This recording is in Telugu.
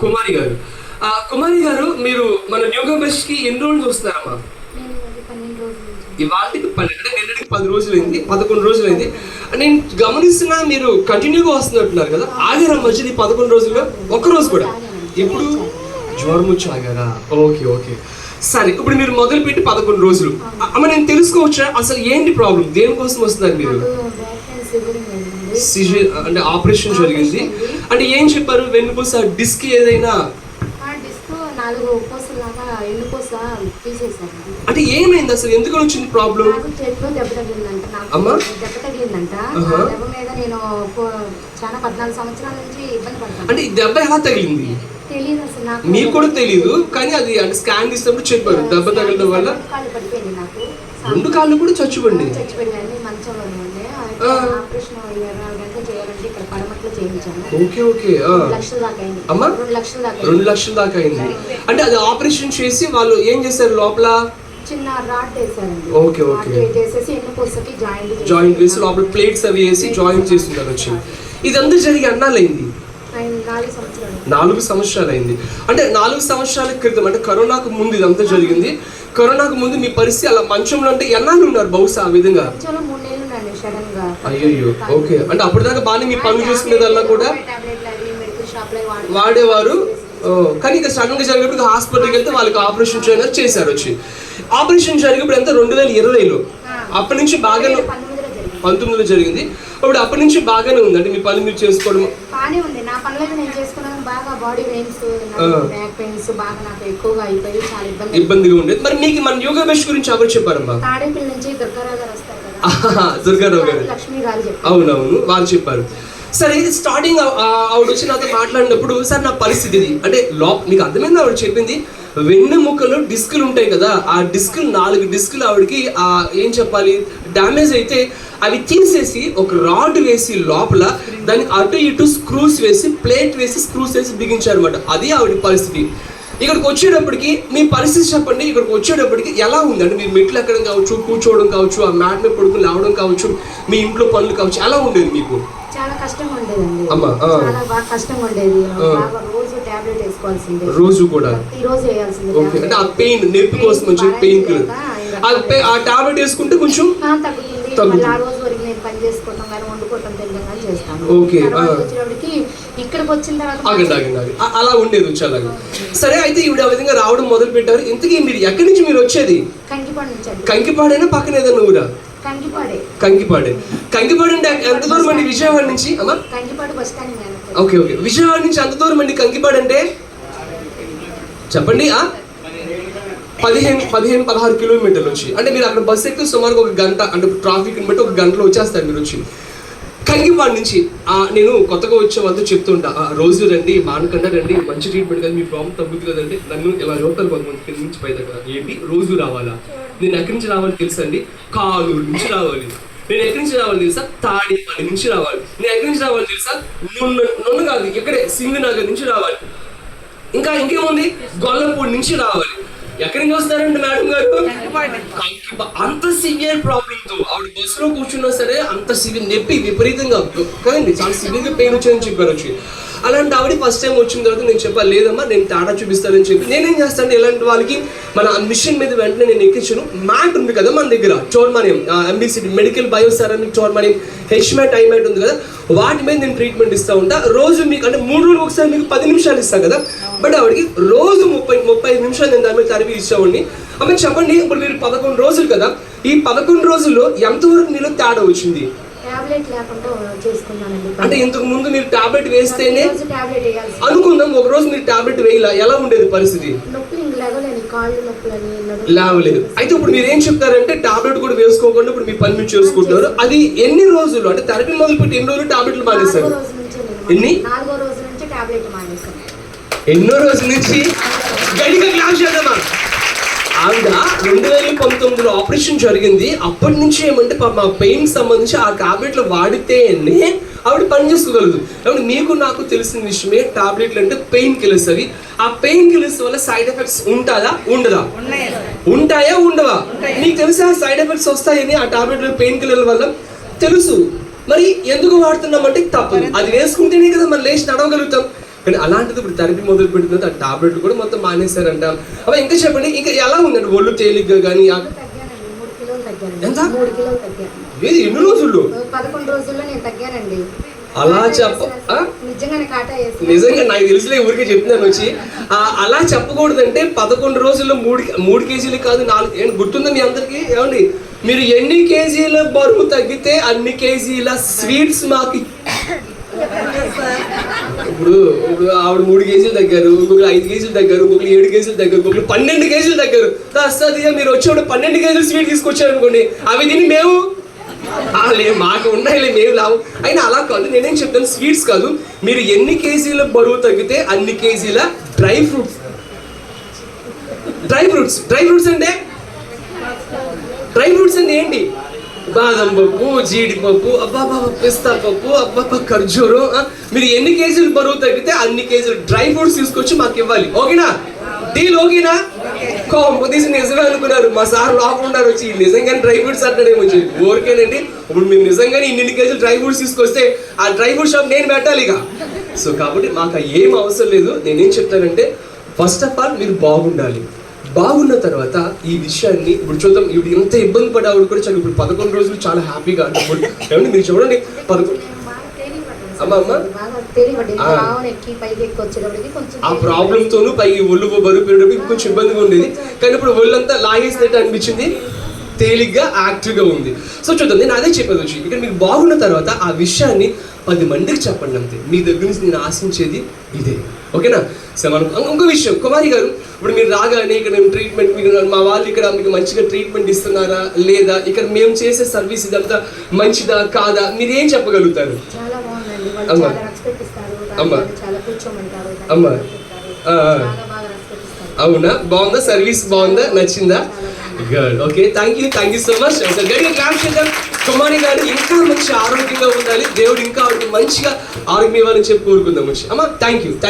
కుమారి గారు. ఆ, కుమారి గారు మీరు మన యోగా బెస్ట్కి ఎన్ని రోజులు చూస్తున్నారమ్మా ఇవాళకి పన్నెండు అంటే నిన్నటికి పది రోజులైంది పదకొండు రోజులైంది. నేను గమనిస్తున్నా మీరు కంటిన్యూగా వస్తున్నట్టున్నారు కదా ఆగారా మధ్యది పదకొండు రోజులుగా? ఒక్క రోజు కూడా. ఇప్పుడు జ్వరం వచ్చి ఆగారా? Okay okay. సరే ఇప్పుడు మీరు మొదలు పెట్టి పదకొండు రోజులు. అమ్మ నేను తెలుసుకోవచ్చా? అసలు ఏంటి ప్రాబ్లం? దేనికోసం వస్తున్నారు మీరు? సిజర్ అంటే ఆపరేషన్ జరిగింది. అంటే ఏం చెప్పారు? వెన్నుపూస డిస్క్ ఏదైనా? నాలుగు పూసలాగా ఎండు పూస తీసేశారు. అంటే ఏమైంది అసలు? ఎందుకు వచ్చింది ప్రాబ్లం నాకు చేతిలో దెబ్బ తగిలిందంట. నాకు అమ్మా? దెబ్బ తగిలిందంట. ఆ ఆహా. దెబ్బ మీద నేను చాలా పద్నాలుగు సంవత్సరాల నుంచి ఇబ్బంది పడతాను అంటే ఈ దెబ్బ ఎలా తగిలింది? తెలియదు అసలు నాకు. మీకు కూడా తెలియదు కానీ అది అంటే స్కాన్ తీసినప్పుడు చెప్పారు. దెబ్బ తగలడం వల్ల? కాళ్ళు పడిపోయింది రెండు కాళ్ళు కూడా చేయించాను ఓకే ఓకే. రెండు లక్షల దాకా అయింది. అమ్మా? రెండు లక్షల దాకా రెండు అయింది. లక్షల దాకా అయింది. అంటే అది ఆపరేషన్ చేసి వాళ్ళు ఏం చేశారు లోపల? చిన్న రాడ్ వేసారండి ఓకే, ఓకే. రాడ్ చేసేసి ఎన్ని పూసకి జాయింట్ జాయింట్ వేసి లోపల ప్లేట్స్ అవి వేసి జాయింట్ చేస్తుంటారు వచ్చి ఇదంతా జరిగి అన్నాలైంది నాలుగు సంవత్సరాలు. నాలుగు సంవత్సరాలు అయింది అంటే నాలుగు సంవత్సరాల క్రితం అంటే కరోనాకు ముందు ఇదంతా జరిగింది. కరోనాకు ముందు మీ పరిస్థితి అలా మంచంలో అంటే ఎన్నాళ్ళు ఉన్నారు బహుశా ఆ విధంగా? అయ్యయ్యో ఓకే. అంటే అప్పటిదాకా బాగానే మీ పనులు చేసుకునేదల్లా కూడా? వాడేవారు? కానీ ఇక సడన్గా జరిగినప్పుడు హాస్పిటల్కి వెళ్తే వాళ్ళకి ఆపరేషన్ చేయడానికి చేశారు వచ్చి. ఆపరేషన్ జరిగినప్పుడు ఎంత? రెండు వేల ఇరవైలో. అప్పటి నుంచి జరిగింది. పంతొమ్మిదిలో జరిగింది. అప్పుడు అప్పటి నుంచి బాగానే ఉంది అంటే మీ పని మీరు చేసుకోవడం? బాగానే ఉంది. నా పనులైతే నేను చేసుకున్నాను. బాగా బాడీ పెయిన్స్. బ్యాక్ పెయిన్స్ బాగా నాకు ఎక్కువగా అయిపోయి చాలా ఇబ్బంది. ఇబ్బందిగా ఉండేది మరి మీకు మన యోగా బెస్ట్ గురించి ఎవరు చెప్పారమ్మా? తాడేపల్లి నుంచి దుర్గారావు గారు వస్తారు దుర్గారావు గారు. లక్ష్మీ గారు అవునవును వాళ్ళు చెప్పారు. సరే ఇది స్టార్టింగ్ ఆవిడ వచ్చి నాతో మాట్లాడినప్పుడు సార్ నా పరిస్థితి ఇది. అంటే లో మీకు అర్థమైంది ఆవిడ చెప్పింది? వెన్నెముకలో డిస్కులు ఉంటాయి కదా ఆ డిస్కులు నాలుగు డిస్కులు ఆవిడకి ఆ ఏం చెప్పాలి? డ్యామేజ్ అయితే అవి తీసేసి ఒక రాడ్ వేసి లోపల దానికి అటు ఇటు స్క్రూస్ వేసి ప్లేట్ వేసి స్క్రూస్ వేసి బిగించారు అనమాట అది ఆవిడ పరిస్థితి. ఇక్కడికి వచ్చేటప్పటికి మీ పరిస్థితి చెప్పండి. ఇక్కడికి వచ్చేటప్పటికి ఎలా ఉంది అంటే మీరు మెట్లు ఎక్కడం కావచ్చు కూర్చోవడం కావచ్చు ఆ మ్యాట్ మీద పడుకుని లేవడం కావచ్చు మీ ఇంట్లో పనులు కావచ్చు ఎలా ఉండేది మీకు? చాలా కష్టంగా ఉండేదండి. చాలా బాగా కష్టంగా ఉండేది. రోజు టాబ్లెట్ వేసుకోవాల్సిందే. రోజు కూడా. ఈ రోజు వేయాల్సిందే. అంటే ఆ. పెయిన్ నొప్పి కోసం పెయిన్ కిల్లర్ ఆ టాబ్లెట్ వేసుకుంటే కొంచెం. మళ్ళీ ఆ రోజు వరకు నేను పని చేసుకోవటం కానీ వండుకోవటం కానీ చేస్తాను. ఓకే, తర్వాత ఆ. వచ్చేటప్పటికి ఇక్కడికి వచ్చిన తర్వాత ఆగండి ఆగండి ఆగండి. ఆ- అలా ఉండేది వచ్చి అలాగే సరే అయితే ఈవిడ ఆ విధంగా రావడం మొదలు పెట్టారు ఇంతకీ మీరు ఎక్కడి నుంచి మీరు వచ్చేది? కంకిపాడు నుంచి అండి. కంకిపాడైనా పక్కన ఏదైనా ఊరా? కంకిపాడే. కంకిపాడే. కంకిపాడు అంటే ఎంత దూరం అండి? విజయవాడ నుంచి? అమ్మా? Kankipadu bus stand okay okay. Vijayawada నుంచి అంత దూరం అండి? కంకిపాడు అంటే? చెప్పండి ఆ? పదిహేను పదిహేను పదహారు కిలోమీటర్లు వచ్చి అంటే మీరు అక్కడ బస్సు ఎక్కితే సుమారుగా ఒక గంట అంటే ట్రాఫిక్ని బట్టి ఒక గంటలో వచ్చేస్తారు మీరు వచ్చి. కంకిపాడు నుంచి నేను కొత్తగా వచ్చే వాళ్ళతో చెప్తుంటా ఆ, రోజు రండి మానకుండా రండి మంచి ట్రీట్మెంట్ కదా మీ ప్రాబ్లం తగ్గుతుంది కదండి. నన్ను ఇలా చూస్తారు కొంతమంది కింద నుంచి పై దగ్గర ఏంటి? రోజు రావాలా? నేను ఎక్కడి నుంచి రావాలి తెలుసా అండి? కాలూరు నుంచి రావాలి. నేను ఎక్కడి నుంచి రావాలి తెలుసా? తాడేపల్లి నుంచి రావాలి. నేను ఎక్కడి నుంచి రావాలి తెలుసా? నున్న నున్న కాదు ఇక్కడే సింగనగర్ నుంచి రావాలి. ఇంకా ఇంకేముంది? గొల్లపూడి నుంచి రావాలి. ఎక్కడి నుంచి వస్తారండి మేడం గారు? అంత సివియర్ ప్రాబ్లమ్తో ఆవిడ బస్సులో కూర్చున్నా సరే అంత సివియర్ నొప్పి విపరీతంగా కదండి చాలా సివియర్గా పెయిన్ వచ్చిందని చెప్పారు. వచ్చి అలాంటి ఆవిడ ఫస్ట్ టైం వచ్చిన తర్వాత నేను చెప్పాలి లేదమ్మా నేను టాటా చూపిస్తానని చెప్పి. నేనేం చేస్తాను ఇలాంటి వాళ్ళకి మన మిషన్ మీద వెంటనే నేను ఎక్కించాను. మ్యాట్ ఉంది కదా మన దగ్గర చోర్మానియం ఎంబీసీ మెడికల్ బయోసెరామిక్ చోర్మానియం హెచ్మెట్ ఐమెట్ ఉంది కదా. వాటి మీద నేను ట్రీట్మెంట్ ఇస్తా ఉంటా. రోజు మీకు అంటే మూడు రోజులు ఒకసారి మీకు పది నిమిషాలు ఇస్తాను కదా. బట్ ఆవిడకి రోజు ముప్పై ముప్పై నిమిషాలు నేను దాని మీద తరిపి ఇచ్చేవాడిని. అమ్మ చెప్పండి ఇప్పుడు మీరు పదకొండు రోజులు కదా ఈ పదకొండు రోజుల్లో ఎంతవరకు మీలో తేడా వచ్చింది? టాబ్లెట్ లేకుండా చేసుకున్నానండి. అంటే ఇంతకు ముందు మీరు టాబ్లెట్ వేస్తేనే రోజు టాబ్లెట్ వేయాల్సి అనుకుందాం ఒక రోజు మీరు టాబ్లెట్ వేయలా? ఎలా ఉండేది పరిస్థితి? నొప్పులు ఇంక లేవలేని కాళ్ళు నొప్పులని నడుము లేవలేదు. అయితే ఇప్పుడు మీరు ఏం చెప్తారంటే టాబ్లెట్ కూడా వేసుకోకుండా ఇప్పుడు మీ పని మీరు చేసుకుంటున్నారు. అది ఎన్ని రోజులు? అంటే థెరపీ మొదలు పెట్టి ఎన్ని రోజులు టాబ్లెట్లు మానేశారు? నేను ఎన్ని? నాలుగో రోజు నుంచి టాబ్లెట్ మానేశాను. ఎన్నో రోజుల నుంచి గడిగా క్లాస్ చేద్దామా ఆవిడ రెండు వేల పంతొమ్మిదిలో ఆపరేషన్ జరిగింది. అప్పటి నుంచి ఏమంటే మా పెయిన్ సంబంధించి ఆ టాబ్లెట్లు వాడితేనే ఆవిడ పని చేసుకోగలదు. కాబట్టి మీకు నాకు తెలిసిన విషయమే టాబ్లెట్లు అంటే పెయిన్ కిల్లర్స్ అవి. ఆ పెయిన్ కిల్లర్స్ వల్ల సైడ్ ఎఫెక్ట్స్ ఉంటుందా ఉండదా? ఉంటాయా? ఉండవా? మీకు తెలుసా సైడ్ ఎఫెక్ట్స్ వస్తాయని ఆ టాబ్లెట్లు పెయిన్ కిల్లర్ల వల్ల? తెలుసు. మరి ఎందుకు వాడుతున్నామంటే తప్పదు. అది వేసుకుంటేనే కదా మనం లేచి నడవగలుగుతాం. కానీ అలాంటిది ఇప్పుడు థెరపీ మొదలు పెట్టిన ఆ టాబ్లెట్లు కూడా మొత్తం మానేశారంట. అవ ఇంకా చెప్పండి. ఇంకా ఎలా ఉందండి? ఒళ్ళు తేలిగ్గా కానీ ఆ- తగ్గానండి మూడు కిలోలు తగ్గానండి ఎంత? మూడు కిలోలు తగ్గాను. ఏది ఎన్ని రోజులు? పదకొండు రోజుల్లో నేను తగ్గానండి. అలా చెప్ప- నిజంగా నాకు తెలిసిలే ఊరికే చెప్తున్నాను వచ్చి అలా చెప్పకూడదంటే పదకొండు రోజుల్లో మూడు మూడు కేజీలు కాదు నాలుగు ఏంటి గుర్తుందా మీ అందరికి? ఏమండి? మీరు ఎన్ని కేజీల బరువు తగ్గితే అన్ని కేజీల స్వీట్స్ మాకు ఇప్పుడు ఇప్పుడు ఆవిడ మూడు కేజీలు తగ్గారు ఇంకొకరు ఐదు కేజీలు తగ్గారు ఇంకొకరు ఏడు కేజీలు తగ్గారు ఇంకొకరు పన్నెండు కేజీలు తగ్గారు. అస్తాదిగా మీరు వచ్చేవాడు పన్నెండు కేజీలు స్వీట్ తీసుకొచ్చారు అనుకోండి అవి తిని మేము లే మాకు ఉన్నాయిలే మేము లావు. అయినా అలా కాదు నేనేం చెప్తాను స్వీట్స్ కాదు మీరు ఎన్ని కేజీల బరువు తగ్గితే అన్ని కేజీల dry fruits. Dry fruits dry fruits అంటే? డ్రై ఫ్రూట్స్ అంటే ఏంటి? బాదం పప్పు జీడిపప్పు అబ్బాబా పిస్తా పప్పు అబ్బాబా ఖర్జూరం మీరు ఎన్ని కేజీలు బరువు తగ్గితే అన్ని కేజీలు డ్రై ఫ్రూట్స్ తీసుకొచ్చి మాకు ఇవ్వాలి. ఓకేనా? డీల్ ఓకేనా? కాంపిటీషన్ నిజమే అనుకున్నారు. మా సార్ లోపల ఉన్నారు వచ్చి నిజంగానే డ్రై ఫ్రూట్స్ అంటాడేమో వచ్చి. ఓరికేనండి ఇప్పుడు మీరు నిజంగానే ఇన్ని కేజీలు డ్రై ఫ్రూట్స్ తీసుకొస్తే ఆ డ్రై ఫ్రూట్ షాప్ నేను పెట్టాలి ఇక. సో కాబట్టి మాకు ఏం అవసరం లేదు. నేనేం చెప్తానంటే ఫస్ట్ ఆఫ్ ఆల్ మీరు బాగుండాలి. బాగున్న తర్వాత ఈ విషయాన్ని ఇప్పుడు చూద్దాం. ఇప్పుడు ఎంత ఇబ్బంది పడే ఆవిడ కూడా చాలా ఇప్పుడు పదకొండు రోజులు చాలా హ్యాపీగా అంటే మీరు చూడండి. పదకొండు అమ్మ, అమ్మ. ఆ. ప్రాబ్లమ్ తోను పై ఒళ్ళు బరువు పెరగడానికి కొంచెం ఇబ్బందిగా ఉండేది. కానీ ఇప్పుడు ఒళ్ళంతా లాగేసినట్టు అనిపించింది. తేలిగ్గా యాక్టివ్గా ఉంది. సో చూద్దాం నేను అదే చెప్పేది వచ్చి ఇక్కడ మీకు బాగున్న తర్వాత ఆ విషయాన్ని పది మందికి చెప్పండి అంతే. మీ దగ్గర నుంచి నేను ఆశించేది ఇదే. ఓకేనా? సో మనం ఇంకో- విషయం. కుమారి గారు ఇప్పుడు మీరు రాగానే ఇక్కడ మేము ట్రీట్మెంట్ మీకు మా వాళ్ళు ఇక్కడ మీకు మంచిగా ట్రీట్మెంట్ ఇస్తున్నారా లేదా? ఇక్కడ మేము చేసే సర్వీస్ ఇదంతా మంచిదా కాదా? మీరు ఏం చెప్పగలుగుతారు? అమ్మ. అమ్మ. అమ్మ. అవునా? బాగుందా? సర్వీస్ బాగుందా? నచ్చిందా? Good okay thank you thank you so much గడిగా clap చేద్దాం కుమారి గారు ఇంకా మంచి ఆరోగ్యంగా ఉండాలి. దేవుడు ఇంకా ఆవిడకి మంచిగా ఆరోగ్యం ఇవ్వాలని చెప్పి కోరుకుందాం అమ్మ థ్యాంక్ యూ